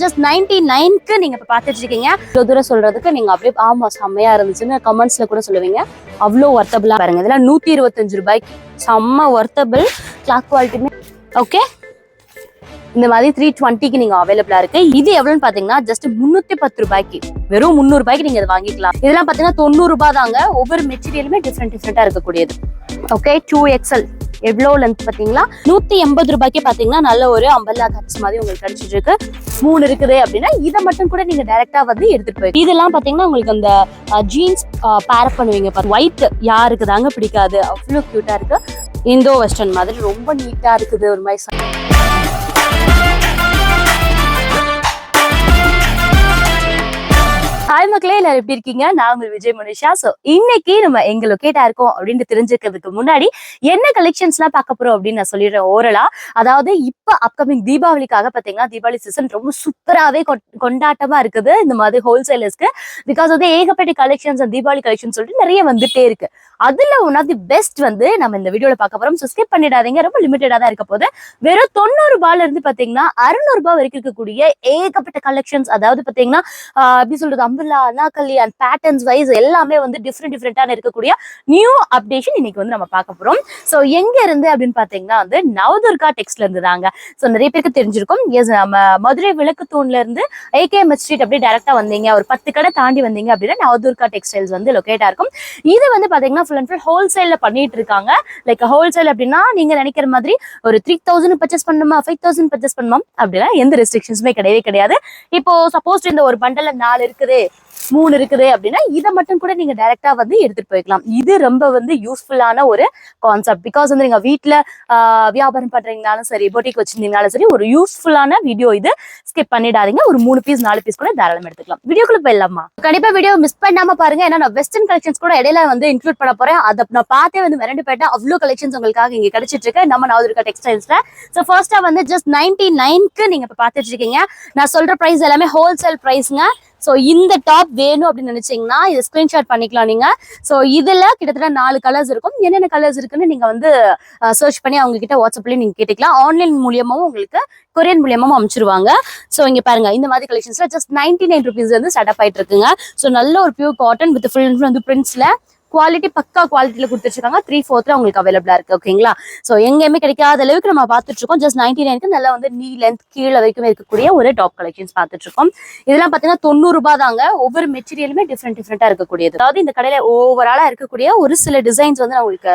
Just ninety நைன்க்கு நீங்க இப்ப பாத்துட்டு இருக்கீங்க இவ்வளவு தூரம் சொல்றதுக்கு நீங்க அப்படியே ஆமா செம்மையா இருந்துச்சுன்னு கமெண்ட்ஸ்ல கூட சொல்லுவீங்க. அவ்வளோ ஒர்த்தபிளா பாருங்க. இதெல்லாம் நூத்தி இருபத்தஞ்சு ரூபாய்க்கு. செம்ம ஒர்த்தபிள் கிளாக் குவாலிட்டியுமே ஓகே இந்த மாதிரி த்ரீ டுவெண்ட்டிக்கு நீங்க அவைலபிளா இருக்கு. இது எவ்வளவுன்னு பாத்தீங்கன்னா ஜஸ்ட் முன்னூத்தி பத்து ரூபாய்க்கு. வெறும் முந்நூறு ரூபாய்க்கு நீங்க இதை வாங்கிக்கலாம். இதெல்லாம் பாத்தீங்கன்னா தொண்ணூறு ரூபாய் தாங்க. ஒவ்வொரு மெட்டீரியலுமே டிஃப்ரெண்ட் டிஃப்ரெண்டா இருக்கக்கூடியது. ஓகே டூ எக்ஸ்எல் எவ்வளோ லென்த் பார்த்தீங்கன்னா நூற்றி எண்பது ரூபாய்க்கு பார்த்தீங்கன்னா நல்ல ஒரு அம்பல்லா கட்ஸ் மாதிரி உங்களுக்கு கிடைச்சிட்டு இருக்கு மூணு இருக்குது அப்படின்னா இதை மட்டும் கூட நீங்கள் டேரெக்டாக வந்து எடுத்துகிட்டு போய் இதெல்லாம் பார்த்தீங்கன்னா உங்களுக்கு அந்த ஜீன்ஸ் பேர் பண்ணுவீங்க ஒயிட் யாருக்கு தாங்க பிடிக்காது. அவ்வளோ க்யூட்டாக இருக்கு. இந்தோ வெஸ்டர்ன் மாதிரி ரொம்ப நீட்டாக இருக்குது ஒரு மாதிரி. ஹாய் மக்களே எல்லாரும் எப்படி இருக்கீங்க? நான் உங்கள் விஜய் மனுஷா. சோ இன்னைக்கு நம்ம எங்க லொக்கேட்டா இருக்கோம் அப்படின்னு தெரிஞ்சுக்கிறதுக்கு முன்னாடி என்ன கலெக்ஷன்ஸ்லாம் பார்க்க போறோம் அப்படின்னு நான் சொல்லிடுறேன் ஓரலா அதாவது இப்ப அப்கமிங் தீபாவளிக்காக பாத்தீங்கன்னா தீபாவளி சீசன் ரொம்ப சூப்பராகவே கொண்டாட்டமா இருக்குது. இந்த மாதிரி ஹோல்சேலர்ஸ்க்கு பிகாஸ் வந்து ஏகப்பட்ட கலெக்ஷன்ஸ் தீபாவளி கலெக்ஷன் சொல்லிட்டு நிறைய வந்துட்டே இருக்கு. அதுல ஒன் ஆஃப் தி பெஸ்ட் வந்து நம்ம இந்த வீடியோல பார்க்க போறோம். ஸோ ஸ்கிப் பண்ணிடாதீங்க. ரொம்ப லிமிட்டடா தான் இருக்க போது வெறும் தொண்ணூறு ரூபாயில இருந்து பாத்தீங்கன்னா அறுநூறு ரூபாய் வரைக்கும் இருக்கக்கூடிய ஏகப்பட்ட கலெக்ஷன்ஸ் அதாவது பாத்தீங்கன்னா எப்படி சொல்றது umbrella Anarkali and patterns wise எல்லாமே வந்து டிஃப்ரெண்ட் டிஃப்ரெண்டான இருக்கக்கூடிய நியூ அப்டேஷன் இன்னைக்கு வந்து நம்ம பார்க்க போறோம். ஸோ எங்க இருந்து அப்படின்னு பாத்தீங்கன்னா வந்து நவதுர்கா டெக்ஸ்ட்ல இருந்து தாங்க. ஸோ நிறைய பேருக்கு தெரிஞ்சிருக்கும். எஸ் நம்ம மதுரை விளக்கு தூண்ல இருந்து ஏகேஎம் ஸ்ட்ரீட் அப்படியே டேரக்டா வந்தீங்க. ஒரு பத்து கடை தாண்டி வந்தீங்க அப்படின்னா நவதுர்கா டெக்ஸ்டைல்ஸ் வந்து லொக்கேட்டா இருக்கும். இது வந்து பாத்தீங்கன்னா ஃபுல் அண்ட் ஃபுல் ஹோல்சேல்ல பண்ணிட்டு இருக்காங்க லைக் ஹோல்சேல் அப்படின்னா நீங்க நினைக்கிற மாதிரி ஒரு த்ரீ தௌசண்ட் பர்ச்சேஸ் பண்ணுமா ஃபைவ் தௌசண்ட் பர்ச்சேஸ் பண்ணுமா அப்படின்னா எந்த ரெஸ்ட்ரிக்ஷன்ஸுமே கிடையவே கிடையாது. இப்போ சப்போஸ் இந்த ஒரு பண்டல்ல நாலு இருக்குது. மூணு இருக்குது அப்படின்னா இதை மட்டும் கூட நீங்க டைரக்டா வந்து எடுத்துட்டு போய்க்கலாம். இது ரொம்ப வந்து யூஸ்ஃபுல்லான ஒரு கான்செப்ட் பிகாஸ் வந்து நீங்க வீட்டுல வியாபாரம் பண்றீங்கனாலும் சரி பொட்டிக் வச்சிருந்தீங்கனாலும் சரி ஒரு யூஸ்ஃபுல்லான வீடியோ இது ஸ்கிப் பண்ணிடாதீங்க. ஒரு மூணு பீஸ் நாலு பீஸ் கூட தாராளம் எடுத்துக்கலாம். வீடியோக்குள்ள போயிடலாமா? கண்டிப்பா வீடியோ மிஸ் பண்ணாம பாருங்க. ஏன்னா நான் வெஸ்டர்ன் கலெக்ஷன்ஸ் கூட இடையில வந்து இன்க்ளூட் பண்ண போறேன். அதை நான் பார்த்தே வந்து மிரண்டு போயிட்டா அவ்வளோ கலெக்ஷன்ஸ் உங்களுக்காக இங்க கிடைச்சிட்டு இருக்கு. நம்ம நவதுர்கா டெக்ஸ்டைல்ஸ்ல ஸோ ஃபர்ஸ்டா வந்து ஜஸ்ட் நைன்டி நைன்க்கு நீங்க இப்போ பார்த்துட்டு இருக்கீங்க. நான் சொல்ற ப்ரைஸ் எல்லாமே ஹோல்சேல் ப்ரைஸ்ங்க ஸோ இந்த டாப் வேணும் அப்படின்னு நினைச்சீங்கன்னா இதை ஸ்கிரீன்ஷாட் பண்ணிக்கலாம் நீங்க. ஸோ இதுல கிட்டத்தட்ட நாலு கலர்ஸ் இருக்கும். என்னென்ன கலர்ஸ் இருக்குன்னு நீங்க வந்து சர்ச் பண்ணி அவங்க கிட்ட வாட்ஸ்அப்லயும் நீங்க கேட்டுக்கலாம். ஆன்லைன் மூலியமாவும் உங்களுக்கு கொரியன் மூலியமாவும் அமைச்சிருவாங்க. ஸோ இங்க பாருங்க. இந்த மாதிரி கலெக்ஷன்ஸ்ல ஜஸ்ட் நைன்டி நைன் ருபீஸ் வந்து செட்டப் ஆயிட்டு இருக்குங்க. ஸோ நல்ல ஒரு பியூர் காட்டன் வித் ஃபுல் வந்து பிரிண்ட்ஸ்ல குவாலிட்டி பக்கா குவாலிட்டியில் கொடுத்துருக்காங்க த்ரீ ஃபோர்த்தில் உங்களுக்கு அவைலபிளாக இருக்கு ஓகேங்களா ஸோ எங்கேயுமே கிடைக்காத அளவுக்கு நம்ம பார்த்துட்டு இருக்கோம் ஜஸ்ட் நைன்டி நைனுக்கு நல்லா வந்து நீ லென்த் கீழே வரைக்கும் இருக்கக்கூடிய ஒரு டாப் கலெக்ஷன்ஸ் பார்த்துட்டு இருக்கோம் இதெல்லாம் பார்த்தீங்கன்னா தொண்ணூறு தாங்க. ஒவ்வொரு மெட்டீரியலுமே டிஃப்ரெண்ட் டிஃப்ரெண்டாக இருக்கக்கூடியது. அதாவது இந்த கடையில் ஓவராலாக இருக்கக்கூடிய ஒரு சில டிசைன்ஸ் வந்து நான் உங்களுக்கு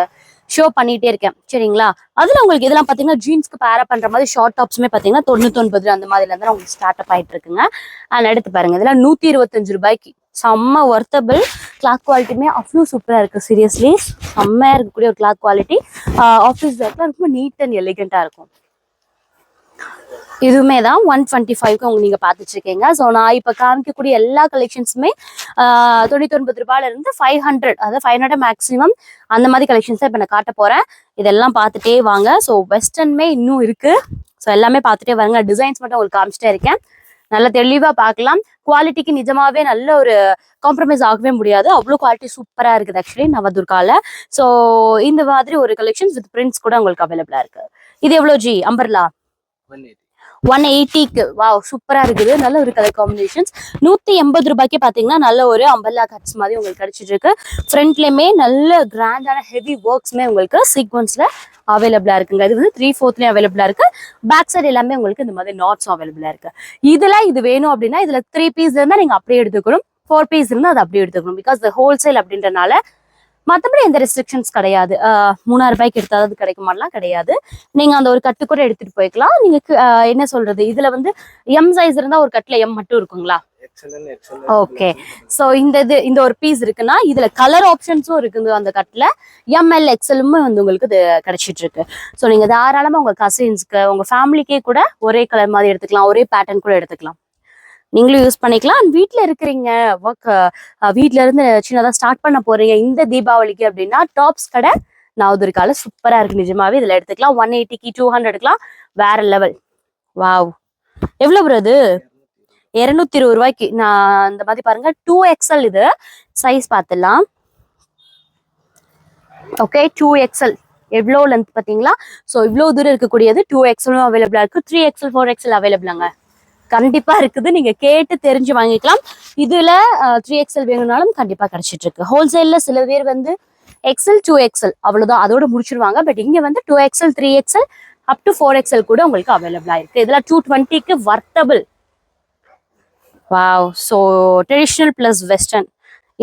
ஷோ பண்ணிட்டே இருக்கேன். சரிங்களா? அதுல உங்களுக்கு இதெல்லாம் பாத்தீங்கன்னா ஜீன்ஸ்க்கு பேரா பண்ற மாதிரி ஷார்ட் டாப்ஸுமே பாத்தீங்கன்னா தொண்ணூத்தொன்பது அந்த மாதிரில இருந்து உங்களுக்கு ஸ்டார்ட் அப் ஆயிட்டு இருக்குங்க. அண்ட் அடுத்து பாருங்க. இதெல்லாம் நூத்தி இருபத்தஞ்சு ரூபாய்க்கு. செம்ம ஒர்த்தபிள் கிளாத் குவாலிட்டியுமே அவ்வளோ சூப்பராக இருக்குது சீரியஸ்லி செம்மையாக இருக்கக்கூடிய ஒரு கிளாத் குவாலிட்டி ஆஃபீஸ் வேர்க்ல ரொம்ப நீட் அண்ட் எலிகண்ட்டாக இருக்கும். இதுவுமே தான் ஒன் டுவெண்ட்டி ஃபைவ்க்கு அவங்க நீங்க பாத்துட்டுருக்கீங்க ஸோ நான் இப்போ காமிக்கக்கூடிய எல்லா கலெக்ஷன்ஸுமே தொண்ணூத்தி ஒன்பது ரூபாயில இருந்து ஃபைவ் ஹண்ட்ரட் அதாவது ஃபைவ் ஹண்ட்ரட் மேக்ஸிமம் அந்த மாதிரி கலெக்ஷன்ஸ் தான் இப்போ நான் காட்ட போறேன். இதெல்லாம் பார்த்துட்டே வாங்க. ஸோ வெஸ்டர்ன்மே இன்னும் இருக்கு. ஸோ எல்லாமே பார்த்துட்டே வாங்க. டிசைன்ஸ் மட்டும் உங்களுக்கு காமிச்சிட்டே இருக்கேன். நல்லா தெளிவா பார்க்கலாம். குவாலிட்டிக்கு நிஜமாவே நல்ல ஒரு காம்ப்ரமைஸ் ஆகவே முடியாது. அவ்வளோ குவாலிட்டி சூப்பரா இருக்குது ஆக்சுவலி நவதுர்கால. ஸோ இந்த மாதிரி ஒரு கலெக்ஷன்ஸ் வித் பிரிண்ட்ஸ் கூட உங்களுக்கு அவைலபிளா இருக்கு. இது எவ்வளோ ஜி அம்பர்லா? ஒன் எயிட்டிக்கு வா சூப்பராக இருக்குது. நல்ல ஒரு கலர் காம்பினேஷன்ஸ் நூற்றி எண்பது ரூபாய்க்கு பார்த்தீங்கன்னா நல்ல ஒரு அம்பல்லா கட்ஸ் மாதிரி உங்களுக்கு கிடைச்சிட்டு இருக்கு ஃப்ரண்ட்லேயுமே நல்ல கிராண்டான ஹெவி ஒர்க்ஸ்மே உங்களுக்கு சீக்வன்ஸில் அவைலபிளா இருக்குங்க. இது வந்து த்ரீ ஃபோர்த்லயும் அவைலபிளா இருக்கு. பேக் சைடு எல்லாமே உங்களுக்கு இந்த மாதிரி நாட்ஸும் அவைலபிளா இருக்கு. இதுல இது வேணும் அப்படின்னா இதுல த்ரீ பீஸ் இருந்தா நீங்க அப்படியே எடுத்துக்கணும். ஃபோர் பீஸ் இருந்தா அது அப்படியே எடுத்துக்கணும். பிகாஸ் ஹோல்சேல் அப்படின்றனால மற்றபடி எந்த ரெஸ்ட்ரிக்ஷன்ஸ் கிடையாது. மூணாயிரம் ரூபாய்க்கு எடுத்தால் அது கிடைக்குமாலாம் கிடையாது. நீங்க அந்த ஒரு கட்டு கூட எடுத்துட்டு போய்க்கலாம். நீங்க கு- ஆஹ் என்ன சொல்றது? இதுல வந்து எம் சைஸ் இருந்தா ஒரு கட்டுல எம் மட்டும் இருக்குங்களா? ஓகே சோ இந்த இது இந்த ஒரு பீஸ் இருக்குன்னா இதுல கலர் ஆப்ஷன்ஸும் இருக்குது அந்த கட்ல எம்எல் எக்ஸலுமே வந்து உங்களுக்கு இது கிடைச்சிட்டு இருக்கு ஸோ நீங்க தாராளமா உங்க கசின்ஸ்க்கு உங்க ஃபேமிலிக்கே கூட ஒரே கலர் மாதிரி எடுத்துக்கலாம். ஒரே பேட்டர்ன் கூட எடுத்துக்கலாம். நீங்களும் யூஸ் பண்ணிக்கலாம். அண்ட் வீட்டில் இருக்கிறீங்க ஒர்க் வீட்ல இருந்து சின்னதாக ஸ்டார்ட் பண்ண போறீங்க இந்த தீபாவளிக்கு அப்படின்னா டாப்ஸ் கடை நவதுர்கால சூப்பரா இருக்கு. நிஜமாவே இதுல எடுத்துக்கலாம். ஒன் எயிட்டிக்கு டூ ஹண்ட்ரடுக்குலாம் வேற லெவல் வாவ் எவ்வளவு bro அது இருநூத்தி இருபது ரூபாய்க்கு. நான் இந்த மாதிரி பாருங்க டூ எக்ஸ்எல் இது. சைஸ் பார்த்துடலாம். ஓகே டூ எக்ஸ்எல் எவ்வளோ லென்த் பார்த்தீங்களா? ஸோ இவ்வளோ தூரம் இருக்கக்கூடியது டூ எக்ஸ்எலும் அவைலபிளாக இருக்குது த்ரீ எக்ஸ்எல் ஃபோர் எக்ஸ்எல் அவைலபிளாங்க கண்டிப்பா இருக்குது. நீங்க கேட்டு தெரிஞ்சு வாங்கிக்கலாம். இதுல த்ரீ எக்ஸல் வேணும்னாலும் கண்டிப்பா கிடைச்சிட்டு இருக்கு ஹோல்சேல்ல சில பேர் வந்து எக்ஸல் டூ எக்ஸல் அவ்வளவுதான். அதோட முடிச்சிருவாங்க. பட் இங்க வந்து two XL three XL up to four XL கூட உங்களுக்கு அவைலபிளா இருக்கு. இதுல டூ டுவெண்ட்டிக்கு வர்த்தபிள் wow so traditional plus western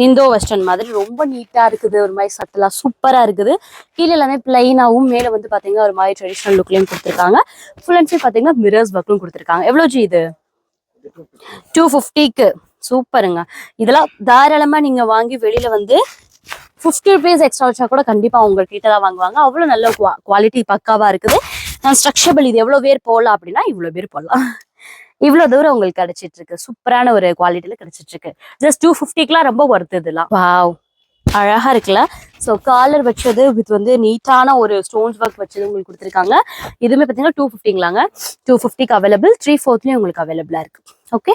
indo western மாதிரி. ரொம்ப நீட்டா இருக்குது. ஒரு மாதிரி சட்டலா சூப்பரா இருக்குது. கீழே எல்லாமே பிளைனாவும் மேல வந்து பாத்தீங்கன்னா ஒரு மாதிரி ட்ரெடிஷ்னல் லுக்லயும் கொடுத்துருக்காங்க. ஃபுல் அண்ட் ஃபுல் பாத்தீங்கன்னா மிரர்ஸ் ஒர்க்கும் கொடுத்துருக்காங்க. எவ்வளோ ஜி இது? டூ ஃபிஃப்டிக்கு சூப்பருங்க. இதெல்லாம் தாராளமா நீங்க வாங்கி வெளியில வந்து ஃபிஃப்டி ருபீஸ் எக்ஸ்ட்ரா வச்சா கூட கண்டிப்பா உங்ககிட்ட தான் வாங்குவாங்க. அவ்வளோ நல்ல குவாலிட்டி பக்காவா இருக்குது. ஸ்ட்ரக்சபிள் இது எவ்வளவு பேர் போடலாம் அப்படின்னா இவ்வளவு பேர் போடலாம். இவ்வளவு தூரம் உங்களுக்கு கிடைச்சிட்டு இருக்கு. சூப்பரான ஒரு குவாலிட்டியில கிடைச்சிட்டு இருக்கு. ஜஸ்ட் டூ ஃபிஃப்டிக்குலாம் ரொம்ப ஒர்த்து இதெல்லாம். வாவ் அழகா இருக்குல்ல ஸோ காலர் வச்சது வித் வந்து நீட்டான ஒரு ஸ்டோன்ஸ் ஒர்க் வச்சது உங்களுக்கு கொடுத்துருக்காங்க. இதுவுமே பார்த்தீங்கன்னா டூ ஃபிஃப்டிங்களாங்க டூ ஃபிஃப்டிக்கு அவைலபிள் த்ரீ ஃபோர்த்லேயும் உங்களுக்கு அவைலபிளாக இருக்கு. ஓகே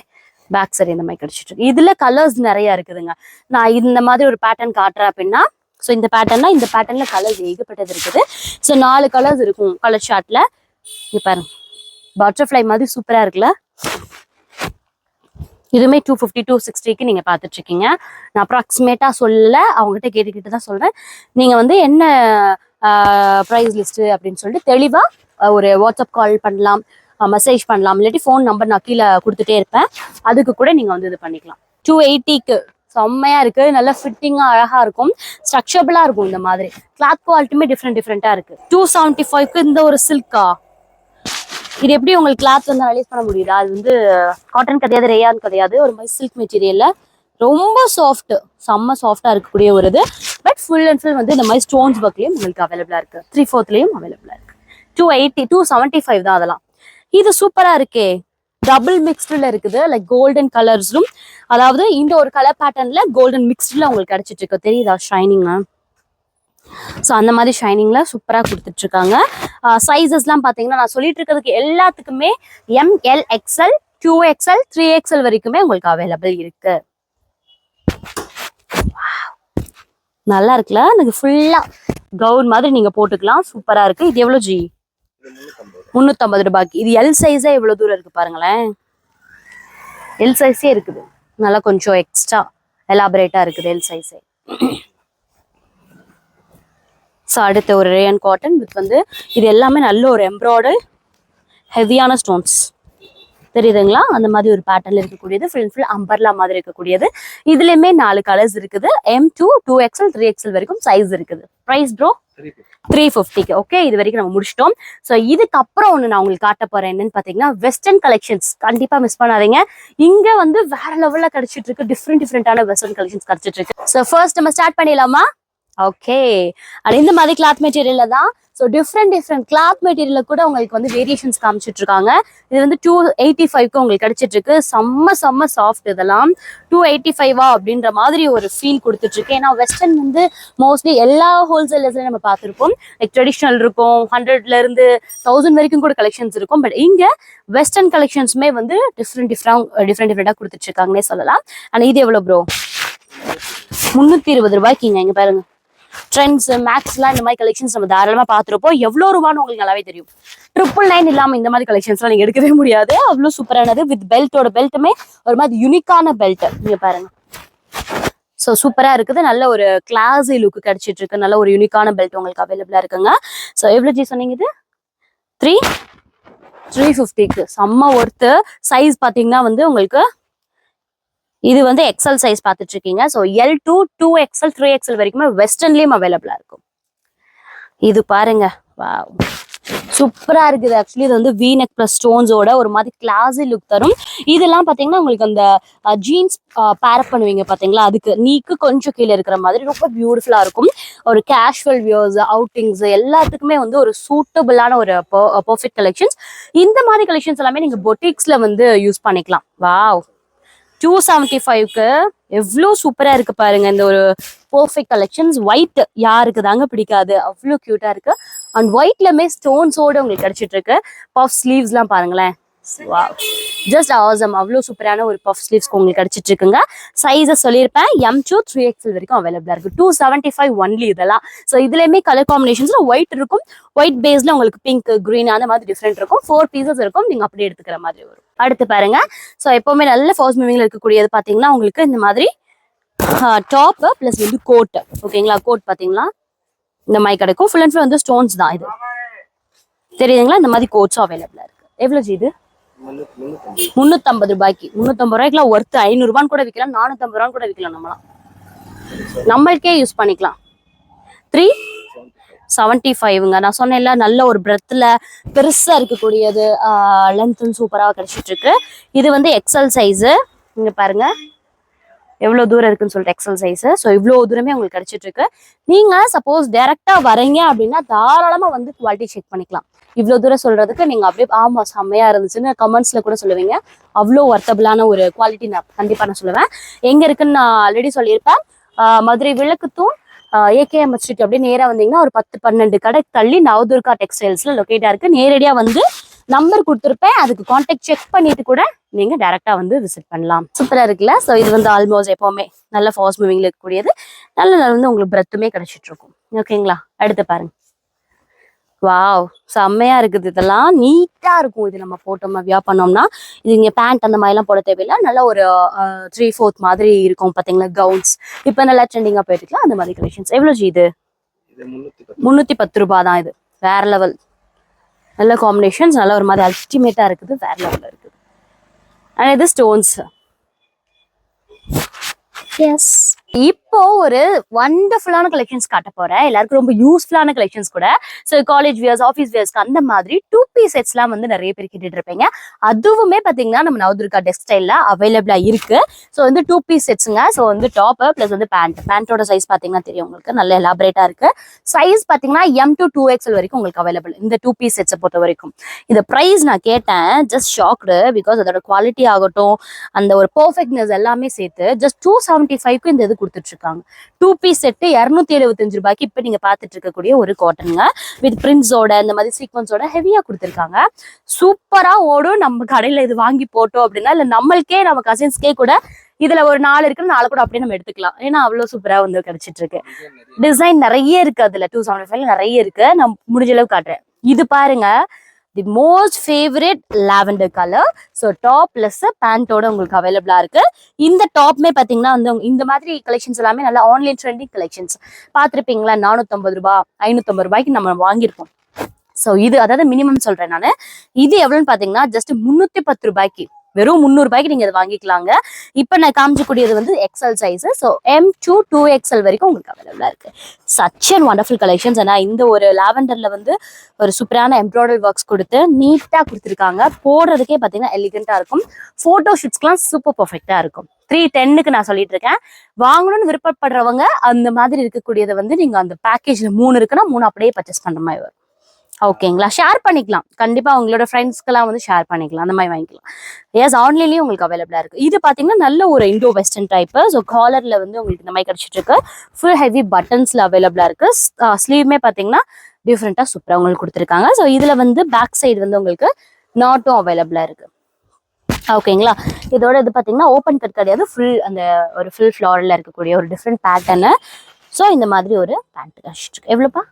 பேக் சரி இந்த மாதிரி கிடைச்சிட்டு இருக்கு. இதுல கலர்ஸ் நிறைய இருக்குதுங்க. நான் இந்த மாதிரி ஒரு பேட்டர்ன் காட்டுறேன் அப்படின்னா ஸோ இந்த பேட்டர்னா இந்த பேட்டர்ன்ல கலர்ஸ் ஏகப்பட்டது இருக்குது. ஸோ நாலு கலர்ஸ் இருக்கும் கலர் ஷார்ட்ல இங்க பாருங்க. பட்டர்ஃப்ளை மாதிரி சூப்பரா இருக்குல்ல? இதுவுமே டூ ஃபிஃப்டி டூ சிக்ஸ்டிக்கு நீங்கள் பார்த்துட்ருக்கீங்க. நான் அப்ராக்சிமேட்டாக சொல்ல அவங்ககிட்ட கேட்டுக்கிட்டு தான் சொல்கிறேன் நீங்கள் வந்து என்ன ப்ரைஸ் லிஸ்ட்டு அப்படின்னு சொல்லிட்டு தெளிவாக ஒரு வாட்ஸ்அப் கால் பண்ணலாம் மெசேஜ் பண்ணலாம் இல்லாட்டி ஃபோன் நம்பர் நான் கீழே கொடுத்துட்டே இருப்பேன். அதுக்கு கூட நீங்கள் வந்து இது பண்ணிக்கலாம். டூ எயிட்டிக்கு செம்மையா இருக்கு. நல்ல ஃபிட்டிங்கா அழகா இருக்கும். ஸ்ட்ரக்சரபிளா இருக்கும் இந்த மாதிரி. கிளாத் குவாலிட்டியுமே டிஃப்ரெண்ட் டிஃப்ரெண்டா இருக்கு. டூ செவன்டி ஃபைவ்க்கு இந்த ஒரு சில்கா இது எப்படி உங்களுக்கு கிளாத் வந்து அனலைஸ் பண்ண முடியுதா? அது வந்து காட்டன் கிடையாது ரேயான் கிடையாது. ஒரு மாதிரி சில்க் மெட்டீரியல்ல ரொம்ப சாஃப்ட் செம்ம சாஃப்டா இருக்கக்கூடிய ஒரு இது. பட் ஃபுல் அண்ட் ஃபுல் வந்து இந்த மாதிரி ஸ்டோன்ஸ் ஒர்க்லயும் உங்களுக்கு அவைலபிளா இருக்கு. த்ரீ ஃபோர்த்லயும் அவைலபிளா இருக்கு. Two eighty two seventy five தான் அதெல்லாம். இது சூப்பரா இருக்கே. டபுள் மிக்ஸ்டில் இருக்குது. லைக் கோல்டன் கலர்ஸும் அதாவது இந்த ஒரு கலர் பேட்டர்ன்ல கோல்டன் மிக்ஸ்டில் உங்களுக்கு கிடைச்சிட்டு இருக்கு. தெரியுதா? ஷைனிங்னா ஸோ அந்த மாதிரி ஷைனிங்ல சூப்பராக கொடுத்துட்ருக்காங்க சைஸஸ்லாம் பார்த்தீங்கன்னா நான் சொல்லிட்டு இருக்கிறதுக்கு எல்லாத்துக்குமே M L XL two XL three XL வரைக்குமே உங்களுக்கு அவைலபிள் இருக்கு. நல்லா இருக்குல்ல? எனக்கு ஃபுல்லா கவுன் மாதிரி நீங்க போட்டுக்கலாம். சூப்பரா இருக்கு. இது எவ்வளவு ஜி முந்நூற்றம்பது ரூபாய்க்கு. இது எல் சைஸே எவ்வளோ தூரம் இருக்கு பாருங்களேன். எல் சைஸே இருக்குது. நல்லா கொஞ்சம் எக்ஸ்ட்ரா எலாபரேட்டா இருக்குது எல் சைஸே ஸோ அடுத்த ஒரு ரேயன் காட்டன் வித் வந்து இது எல்லாமே நல்ல ஒரு எம்ப்ராய்டர் ஹெவியான ஸ்டோன்ஸ் தெரியுதுங்களா? அந்த மாதிரி ஒரு பேட்டர்ல இருக்கக்கூடியது. ஃபுல் ஃபுல் அம்பர்லா மாதிரி இருக்கக்கூடியது. இதுலயுமே நாலு கலர்ஸ் இருக்குது. M to two XL three XL வரைக்கும் சைஸ் இருக்குது. ப்ரைஸ் ப்ரோ த்ரீ ஃபிஃப்டிக்கு ஓகே இது வரைக்கும் நம்ம முடிச்சிட்டோம். ஸோ இதுக்கப்புறம் ஒன்று நான் உங்களுக்கு காட்ட போறேன். என்னன்னு பார்த்தீங்கன்னா வெஸ்டர்ன் கலெக்ஷன்ஸ் கண்டிப்பா மிஸ் பண்ணாதீங்க. இங்க வந்து வேற லெவல்ல கிடைச்சிட்டு இருக்கு. டிஃப்ரெண்ட் டிஃப்ரெண்டான வெஸ்டர்ன் கலெக்ஷன்ஸ் கிடைச்சிட்டு இருக்கு. ஸோ ஃபர்ஸ்ட் நம்ம ஸ்டார்ட் பண்ணிடலாமா? ஓகே அண்ட் இந்த மாதிரி கிளாத் மெட்டீரியல்ல தான் ஸோ டிஃப்ரெண்ட் டிஃப்ரெண்ட் கிளாத் மெட்டீரியல்ல கூட உங்களுக்கு வந்து வேரியேஷன்ஸ் காமிச்சிட்டு இருக்காங்க இது வந்து டூ எயிட்டி ஃபைவ்க்கு உங்களுக்கு கிடைச்சிட்டு இருக்கு செம்ம செம்ம சாஃப்ட் இதெல்லாம். டூ எயிட்டி ஃபைவா அப்படின்ற மாதிரி ஒரு ஃபீல் கொடுத்துட்டு இருக்கு ஏன்னா வெஸ்டர்ன் வந்து மோஸ்ட்லி எல்லா ஹோல்சேலர்ஸ்லையும் நம்ம பார்த்துருப்போம். லைக் ட்ரெடிஷ்னல் இருக்கும் ஹண்ட்ரட்ல இருந்து தௌசண்ட் வரைக்கும் கூட கலெக்ஷன்ஸ் இருக்கும். பட் இங்க வெஸ்டர்ன் கலெக்ஷன்ஸுமே வந்து டிஃப்ரெண்ட் டிஃப்ரெண்ட் டிஃப்ரெண்ட் டிஃப்ரெண்டாக கொடுத்துட்டு இருக்காங்கன்னே சொல்லலாம். ஆனால் இது எவ்வளோ ப்ரோ முந்நூற்றி இருபது ரூபாய்க்குங்க இங்கே பாருங்க. ட்ரெண்ட்ஸ் மேக்ஸ்லாம் இந்த மாதிரி கலெக்ஷன்ஸ் நம்ம தாராளமாக பார்த்துருப்போம். எவ்வளோ ரூபான்னு உங்களுக்கு நல்லாவே தெரியும். ட்ரிபிள் நைன் இல்லாமல் இந்த மாதிரி கலெக்ஷன்ஸ்லாம் நீங்கள் எடுக்கவே முடியாது. அவ்வளோ சூப்பரானது வித் பெல்ட்டோட பெல்ட்டுமே ஒரு மாதிரி யூனிக்கான பெல்ட் நீங்கள் பாருங்க. ஸோ சூப்பராக இருக்குது. நல்ல ஒரு கிளாஸி லுக் கிடச்சிட்டு இருக்கு நல்ல ஒரு யூனிக்கான பெல்ட் உங்களுக்கு அவைலபிளாக இருக்குங்க. ஸோ எவ்வளோ ஜி சொன்னீங்க இது? த்ரீ த்ரீ ஃபிஃப்டிக்கு செம்ம ஒர்த்து சைஸ் பார்த்தீங்கன்னா வந்து உங்களுக்கு இது வந்து எக்ஸல் சைஸ் பார்த்துட்டு இருக்கீங்க so L to two XL three XL வரைக்குமே வெஸ்டர்ன்லேயும் அவைலபிளா இருக்கும். இது பாருங்க. வாவ் சூப்பரா இருக்குது. ஆக்சுவலி இது வந்து வீனக் நெக் ப்ளஸ் ஸ்டோன்ஸோட ஒரு மாதிரி கிளாஸி லுக் தரும். இதெல்லாம் பாத்தீங்கன்னா உங்களுக்கு அந்த ஜீன்ஸ் பேரப் பண்ணுவீங்க பாத்தீங்களா அதுக்கு நீக்கு கொஞ்சம் கீழே இருக்கிற மாதிரி ரொம்ப பியூட்டிஃபுல்லா இருக்கும். ஒரு கேஷுவல் வியூஸ் அவுட்டிங்ஸ் எல்லாத்துக்குமே வந்து ஒரு சூட்டபிளான ஒரு பர்ஃபெக்ட் கலெக்ஷன்ஸ் இந்த மாதிரி கலெக்ஷன்ஸ் எல்லாமே நீங்க பொட்டிக்ஸ்ல வந்து யூஸ் பண்ணிக்கலாம். வாவ் டூ செவன்டி ஃபைவ்க்கு எவ்வளோ சூப்பராக இருக்கு பாருங்க. இந்த ஒரு பர்ஃபெக்ட் கலெக்ஷன்ஸ் ஒயிட் யாருக்கு தாங்க பிடிக்காது? அவ்வளோ க்யூட்டாக இருக்கு. அண்ட் ஒயிட்லமே ஸ்டோன்ஸோட உங்களுக்கு கிடைச்சிட்டு இருக்கு. பஃப் ஸ்லீவ்ஸ்லாம் பாருங்களேன். வா ஜஸ்ட் ஆசம் அவ்வளோ சூப்பரான ஒரு பஃப் ஸ்லீவ்ஸ்க்கு உங்களுக்கு கிடைச்சிட்டு இருக்குங்க சைஸை சொல்லியிருப்பேன். எம் டூ த்ரீ எக்ஸல் வரைக்கும் அவைலபிளா இருக்கு. டூ செவன்டி ஃபைவ் ஒன்லி இதெல்லாம். ஸோ இதுலேயுமே கலர் காம்பினேஷன்ஸில் ஒயிட் இருக்கும். ஒயிட் பேஸில் உங்களுக்கு பிங்க் க்ரீன் அந்த மாதிரி டிஃப்ரெண்ட் இருக்கும். ஃபோர் பீசஸ் இருக்கும். நீங்க அப்படியே எடுத்துக்கிற மாதிரி வரும். அடுத்து பாருங்க. ஸோ எப்போவுமே நல்ல ஃபர்ஸ்ட் மூவிங்கில் இருக்கக்கூடியது பாத்தீங்கன்னா உங்களுக்கு இந்த மாதிரி டாப்பு ப்ளஸ் வந்து கோட் ஓகேங்களா? கோட் பாத்தீங்களா? இந்த மாதிரி கிடைக்கும். ஃபுல் அண்ட் ஃபுல் வந்து ஸ்டோன்ஸ் தான் இது. தெரியுதுங்களா? இந்த மாதிரி கோட்ஸும் அவைலபிளா இருக்கு. எவ்வளோ ஜி இது? முந்நூத்தம்பது ரூபாய்க்கு. முந்நூத்தம்பது ரூபாய்க்குலாம் ஒர்த்து ஐநூறு ரூபான்னு கூட விற்கலாம் நானூத்தம்பது ரூபான்னு கூட விற்கலாம் நம்மளாம். நம்மளுக்கே யூஸ் பண்ணிக்கலாம். த்ரீ செவன்ட்டி ஃபைவ்ங்க நான் சொன்னேன்ல நல்ல ஒரு பிரெத்தில் பெருசாக இருக்கக்கூடியது லென்த்தும் சூப்பராக கிடச்சிட்ருக்கு இது வந்து எக்ஸல் சைஸு இங்கே பாருங்கள் எவ்வளோ தூரம் இருக்குன்னு சொல்லிட்டு எக்ஸல் சைஸு ஸோ இவ்வளோ தூரமே உங்களுக்கு கிடைச்சிட்டு இருக்கு நீங்கள் சப்போஸ் டேரெக்டாக வரீங்க அப்படின்னா தாராளமாக வந்து குவாலிட்டி செக் பண்ணிக்கலாம். இவ்வளோ தூரம் சொல்றதுக்கு நீங்கள் அப்படியே ஆமாம் செம்மையாக இருந்துச்சுன்னு கமெண்ட்ஸில் கூட சொல்லுவீங்க. அவ்வளோ ஒர்த்தபிளான ஒரு குவாலிட்டி நான் கண்டிப்பாக நான் சொல்லுவேன். எங்கே இருக்குன்னு நான் ஆல்ரெடி சொல்லியிருப்பேன். மதுரை விளக்குத்தூண் ஏகேஎம் ஸ்ட்ரீட் அப்படியே நேராக வந்தீங்கன்னா ஒரு பத்து பன்னெண்டு கடை தள்ளி நவதுர்கா டெக்ஸ்டைல்ஸில் லொக்கேட்டாக இருக்கு. நேரடியாக வந்து நம்பர் கொடுத்துருப்பேன். அதுக்கு காண்டாக்ட் செக் பண்ணிட்டு கூட நீங்க டைரக்டா வந்து விசிட் பண்ணலாம். சூப்பரா இருக்குல்ல? ஸோ இது வந்து ஆல்மோஸ்ட் எப்பவுமே நல்ல ஃபாஸ்ட் மூவிங்ல இருக்கக்கூடியது. நல்ல நல்ல வந்து உங்களுக்கு பிரெத்துமே கிடைச்சிட்டு இருக்கும். ஓகேங்களா அடுத்து பாருங்க. வாவ் செம்மையா இருக்குது இதெல்லாம். நீட்டா இருக்கும் இது நம்ம போட்டோம்னா வியா பண்ணோம்னா. இது இங்க பேண்ட் அந்த மாதிரிலாம் போட தேவையில்லை. நல்ல ஒரு த்ரீ ஃபோர்த் மாதிரி இருக்கும் பாத்தீங்களா கவுன்ஸ் இப்போ நல்லா ட்ரெண்டிங்கா போயிட்டு அந்த மாதிரி கலெக்ஷன்ஸ் எவ்வளவு ஜி இது? முன்னூத்தி பத்து. ரூபாய் தான் இது. வேற லெவல் நல்ல காம்பினேஷன்ஸ் நல்ல ஒரு மாதிரி அல்டிமேட்டாக இருக்குது வேற லெவலில் இருக்குது. அண்ட் இது ஸ்டோன்ஸ் எஸ் இப்போ ஒரு வண்டர்ஃபுல்லான கலெக்ஷன்ஸ் காட்ட போறேன். எல்லாருக்கும் ரொம்ப யூஸ்ஃபுல்லான கலெக்ஷன்ஸ் கூட. ஸோ காலேஜ் வியர்ஸ் ஆஃபீஸ் வியர்ஸ்க்கு அந்த மாதிரி டூ பீஸ் செட்ஸ்லாம் வந்து நிறைய பேர் கேட்டுட்டு இருப்பீங்க அதுவுமே பார்த்தீங்கன்னா நம்ம நவதுர்கா டெக்ஸ்டைலில் அவைலபிளா இருக்கு. ஸோ வந்து டூ பீஸ் செட்ஸுங்க ஸோ வந்து டாப் ப்ளஸ் வந்து பேண்ட் பேண்ட்டோட சைஸ் பார்த்தீங்கன்னா தெரியும் உங்களுக்கு. நல்ல எலாபரேட்டா இருக்கு. சைஸ் பார்த்தீங்கன்னா எம் டு டூ எக்ஸ்எல் வரைக்கும் உங்களுக்கு அவைலபிள் இந்த டூ பீஸ் செட்ஸை பொறுத்த வரைக்கும். இந்த ப்ரைஸ் நான் கேட்டேன் ஜஸ்ட் ஷாக்டு பிகாஸ் அதோட குவாலிட்டி ஆகட்டும் அந்த ஒரு பர்ஃபெக்ட்னஸ் எல்லாமே சேர்த்து ஜஸ்ட் டூ செவன்ட்டி ஃபைவ்க்கு இந்த இது கொடுத்துட்டு இருக்காங்க டூ பீஸ் செட்டு இரநூத்தி எழுபத்தஞ்சு ரூபாய்க்கு இப்போ நீங்க பார்த்துட்டு இருக்கக்கூடிய ஒரு காட்டனுங்க வித் பிரிண்ட்ஸோட இந்த மாதிரி சீக்வன்ஸோட ஹெவியா கொடுத்துருக்காங்க. சூப்பரா ஓடும். நம்ம கடையில இது வாங்கி போட்டோம் அப்படின்னா இல்ல நம்மளுக்கே நம்ம கசின்ஸ்க்கே கூட இதுல ஒரு நாலு இருக்கு நாலு கூட அப்படியே நம்ம எடுத்துக்கலாம். ஏன்னா அவ்வளவு சூப்பரா வந்து கிடைச்சிட்டு இருக்கு. டிசைன் நிறைய இருக்கு அதுல. டூ செவன்டி ஃபைவ்ல நிறைய இருக்கு. நான் முடிஞ்ச அளவு காட்டுறேன். இது பாருங்க. The most favourite lavender colour so top plus பேண்டோட உங்களுக்கு அவைலபிளா இருக்கு. இந்த டாப்மே பாத்தீங்கன்னா வந்து இந்த மாதிரி கலெக்ஷன்ஸ் எல்லாமே நல்லா ஆன்லைன் ட்ரெண்டிங் கலெக்ஷன்ஸ் பார்த்துருப்பீங்களா? நானூத்தம்பது ரூபாய் ஐநூத்தம்பது ரூபாய்க்கு நம்ம வாங்கியிருப்போம். ஸோ இது அதாவது மினிமம் சொல்றேன் நான். இது எவ்வளோன்னு பார்த்தீங்கன்னா ஜஸ்ட் முந்நூத்தி பத்து ரூபாய்க்கு. வெறும் முந்நூறு ரூபாய்க்கு நீங்க அதை வாங்கிக்கலாங்க. இப்போ நான் காமிச்சக்கூடியது வந்து XL size so M to two XL வரைக்கும் உங்களுக்கு அவைலபிளா இருக்கு. சச் அண்ட் வண்டர்ஃபுல் கலெக்ஷன்ஸ் ஏன்னா இந்த ஒரு லாவெண்டர்ல வந்து ஒரு சூப்பரான எம்ப்ராய்டரி ஒர்க்ஸ் கொடுத்து நீட்டா கொடுத்துருக்காங்க. போடுறதுக்கே பார்த்தீங்கன்னா எலிகெண்ட்டாக இருக்கும். ஃபோட்டோ ஷூட்ஸ்க்குலாம் சூப்பர் பர்ஃபெக்டாக இருக்கும். த்ரீ டென்னுக்கு நான் சொல்லிட்டு இருக்கேன் வாங்கணும்னு விருப்பப்படுறவங்க அந்த மாதிரி இருக்கக்கூடியதை வந்து நீங்க அந்த பேக்கேஜ்ல மூணு இருக்குன்னா மூணு அப்படியே பர்ச்சேஸ் பண்ற மாதிரி வரும். ஓகேங்களா? ஷேர் பண்ணிக்கலாம். கண்டிப்பாக உங்களோட ஃப்ரெண்ட்ஸ்க்கெல்லாம் வந்து ஷேர் பண்ணிக்கலாம். அந்த மாதிரி வாங்கிக்கலாம். எஸ் ஆன்லைன்லேயும் உங்களுக்கு அவைலபிளாக இருக்கு. இது பார்த்தீங்கன்னா நல்ல ஒரு இண்டோ வெஸ்டர்ன் டைப்பு ஸோ காலரில் வந்து உங்களுக்கு இந்த மாதிரி கிடைச்சிட்டு இருக்கு. ஃபுல் ஹெவி பட்டன்ஸ்ல அவைலபிளாக இருக்கு. ஸ்லீவ்மே பார்த்தீங்கன்னா டிஃப்ரெண்ட்டாக சூப்பராக உங்களுக்கு கொடுத்துருக்காங்க. ஸோ இதில் வந்து பேக் சைடு வந்து உங்களுக்கு நாட்டும் அவைலபிளாக இருக்கு. ஓகேங்களா? இதோட இது பார்த்தீங்கன்னா ஓப்பன் கட் கிடையாது. ஃபுல் அந்த ஒரு ஃபுல் ஃப்ளாரில் இருக்கக்கூடிய ஒரு டிஃப்ரெண்ட் பேட்டர்னு ஸோ இந்த மாதிரி ஒரு பேண்ட் கிடைச்சிட்டு எவ்வளோப்பா?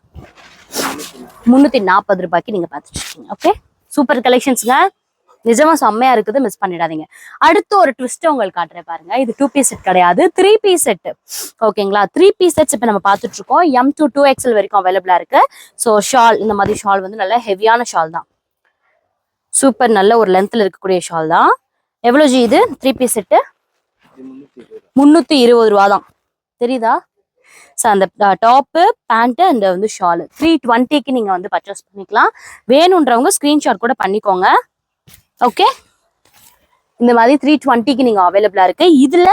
முந்நூற்றி நாற்பது ரூபாய்க்கு நீங்கள் பார்த்துட்டு இருக்கீங்க. ஓகே சூப்பர் கலெக்ஷன்ஸுங்க நிஜமா செம்மையா இருக்குது. மிஸ் பண்ணிடாதீங்க. அடுத்து ஒரு ட்விஸ்ட் உங்களுக்கு காட்டுறேன் பாருங்க. இது டூ பீஸ் செட் கிடையாது. த்ரீ பீஸ் செட் ஓகேங்களா த்ரீ பீஸ் செட்ஸ் இப்போ நம்ம பார்த்துட்டு இருக்கோம். எம் டூ டூ எக்ஸ்எல் வரைக்கும் அவைலபிளா இருக்கு. ஸோ ஷால் இந்த மாதிரி ஷால் வந்து நல்ல ஹெவியான ஷால் தான். சூப்பர் நல்ல ஒரு லென்த்ல இருக்கக்கூடிய ஷால் தான். எவ்வளோ ஜி இது? த்ரீ பீஸ் செட்டு முன்னூத்தி முந்நூற்றி இருபது ரூபா தான். தெரியுதா? ஸோ அந்த டாப்பு பேண்ட்டு அண்ட் வந்து ஷாலு த்ரீ டுவெண்ட்டிக்கு நீங்கள் வந்து பர்ச்சேஸ் பண்ணிக்கலாம். வேணுன்றவங்க ஸ்க்ரீன்ஷாட் கூட பண்ணிக்கோங்க. ஓகே இந்த மாதிரி த்ரீ டுவெண்ட்டிக்கு நீங்கள் அவைலபிளாக இருக்கு. இதில்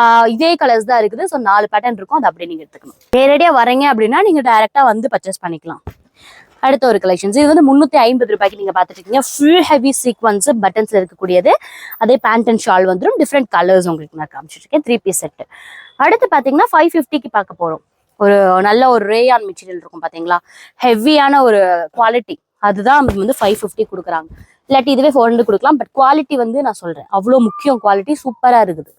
uh, இதே கலர்ஸ் தான் இருக்குது. ஸோ நாலு பேட்டர்ன் இருக்கும். அதை அப்படியே நீங்கள் எடுத்துக்கணும். நேரடியாக வரீங்க அப்படின்னா நீங்கள் டைரெக்டாக வந்து பர்ச்சேஸ் பண்ணிக்கலாம். அடுத்த ஒரு கலெக்ஷன்ஸ் இது வந்து முந்நூற்றி ஐம்பது ரூபாய்க்கு நீங்கள் பார்த்துட்டு இருக்கீங்க ஃபுல் ஹெவி சீக்வன்ஸ் பட்டன்ஸில் இருக்கக்கூடியது. அதே பேண்ட் அண்ட் ஷால் வந்துடும் டிஃப்ரெண்ட் கலர்ஸ் உங்களுக்கு நான் காமிச்சிட்ருக்கேன் த்ரீ பீஸ் செட்டு அடுத்து பார்த்தீங்கன்னா ஃபைவ் ஃபிஃப்டிக்கு பார்க்க போகிறோம் ஒரு நல்ல ஒரு ரேயான் மெட்டீரியல் இருக்கும் பார்த்தீங்களா? ஹெவியான ஒரு குவாலிட்டி அதுதான் நமக்கு வந்து ஃபைவ் ஃபிஃப்டி கொடுக்குறாங்க. இல்லாட்டி இதுவே ஃபோர் ஹண்ட்ரட் கொடுக்கலாம். பட் குவாலிட்டி வந்து நான் சொல்கிறேன் அவ்வளோ முக்கியம் குவாலிட்டி சூப்பராக இருக்குது.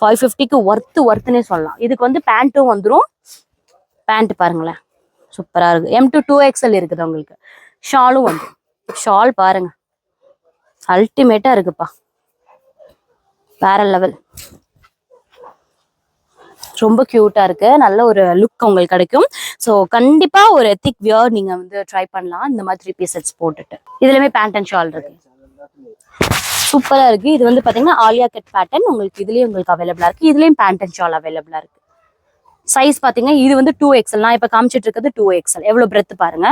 ஃபைவ் ஃபிஃப்டிக்கு ஒர்த்து ஒர்த்துனே சொல்லலாம் இதுக்கு வந்து பேண்ட்டும் வந்துடும் பேண்ட் பாருங்களேன். சூப்பராக இருக்குது எம் டு டூ எக்ஸ்எல் இருக்குது உங்களுக்கு. ஷாலும் வந்து. ஷால் பாருங்க. அல்டிமேட்டாக இருக்குப்பா. வேற லெவல் ரொம்ப க்யூட்டாக இருக்கு. நல்ல ஒரு லுக் உங்களுக்கு கிடைக்கும். ஸோ கண்டிப்பாக ஒரு திக் வியர் நீங்கள் வந்து ட்ரை பண்ணலாம். இந்த மாதிரி த்ரீ பீஸ் செட்ஸ் போட்டுட்டு. இதுலயுமே பேண்ட் அண்ட் ஷால் இருக்கு. சூப்பராக இருக்கு. இது வந்து பார்த்தீங்கன்னா ஆலியா கட் பேட்டர்ன் உங்களுக்கு இதுலேயும் உங்களுக்கு அவைலபிளாக இருக்கு. இதுலேயும் பேண்ட் அண்ட் ஷால் அவைலபிளாக இருக்கு. சைஸ் பாத்தீங்கன்னா இது வந்து டூ எக்ஸல் நான் இப்ப காமிச்சிட்டு இருக்கிறது டூ எக்ஸ்எல் எவ்வளோ பிரெத்து பாருங்க.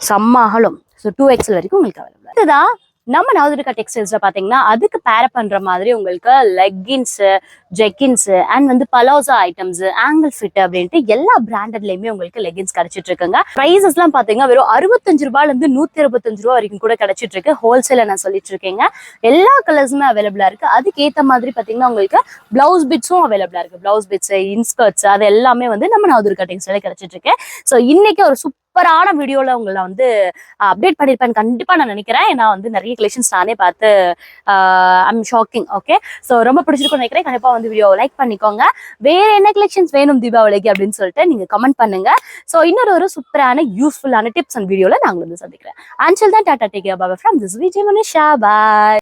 செம்ம அகலம். ஸோ டூ எக்ஸல் வரைக்கும் உங்களுக்கு அவைலபிள் இதுதான் நம்ம நவதுர்கா டெக்ஸ்டைல்ஸில் பாத்தீங்கன்னா அதுக்கு பேர பண்ற மாதிரி உங்களுக்கு லெக்கின்ஸு ஜெக்கின்ஸ் அண்ட் வந்து பலோசா ஐட்டம்ஸ் ஆங்கிள் ஃபிட் அப்படின்ட்டு எல்லா பிராண்டட்லையுமே உங்களுக்கு லெகின்ஸ் கிடைச்சிட்டு இருக்குங்க ப்ரைஸஸ்லாம் பார்த்தீங்கன்னா பாத்தீங்கன்னா வெறும் அறுபத்தஞ்சு ரூபாயிலேருந்து இருந்து நூத்தி அறுபத்தஞ்சு ரூபா வரைக்கும் கூட கிடைச்சிட்டு இருக்கு ஹோல்சேல நான் சொல்லிட்டு இருக்கேங்க எல்லா கலர்ஸுமே அவைலபிளா இருக்கு. அதுக்கு ஏத்த மாதிரி பார்த்தீங்கன்னா உங்களுக்கு ப்ளவுஸ் பிட்ஸும் அவைலபிளா இருக்கு. ப்ளவுஸ் பிட்ஸ் இன்ஸ்கர்ட்ஸ் அது எல்லாமே வந்து நம்ம நவதுர்கா டெக்ஸ்டைல கிடைச்சிட்டு இருக்கு ஸோ இன்னைக்கு ஒரு சூப்பர் சூப்பரான வீடியோவில் உங்களை வந்து அப்டேட் பண்ணிருப்பேன் கண்டிப்பா நான் நினைக்கிறேன். ஏன்னா வந்து நிறைய கலெக்ஷன்ஸ் நானே பார்த்து ஐம் ஷாக்கிங் ஓகே ஸோ ரொம்ப பிடிச்சிருக்கும்னு நினைக்கிறேன். கண்டிப்பா வந்து வீடியோ லைக் பண்ணிக்கோங்க. வேற என்ன கலெக்ஷன்ஸ் வேணும் தீபாவளிக்கு அப்படின்னு சொல்லிட்டு நீங்க கமெண்ட் பண்ணுங்க. ஸோ இன்னொரு ஒரு சூப்பரான யூஸ்ஃபுல்லான டிப்ஸ் அண்ட் வீடியோவில் நாங்கள் வந்து சந்திக்கிறேன். அன்சில் தான் tata take Baba from this Vijay Manusha bye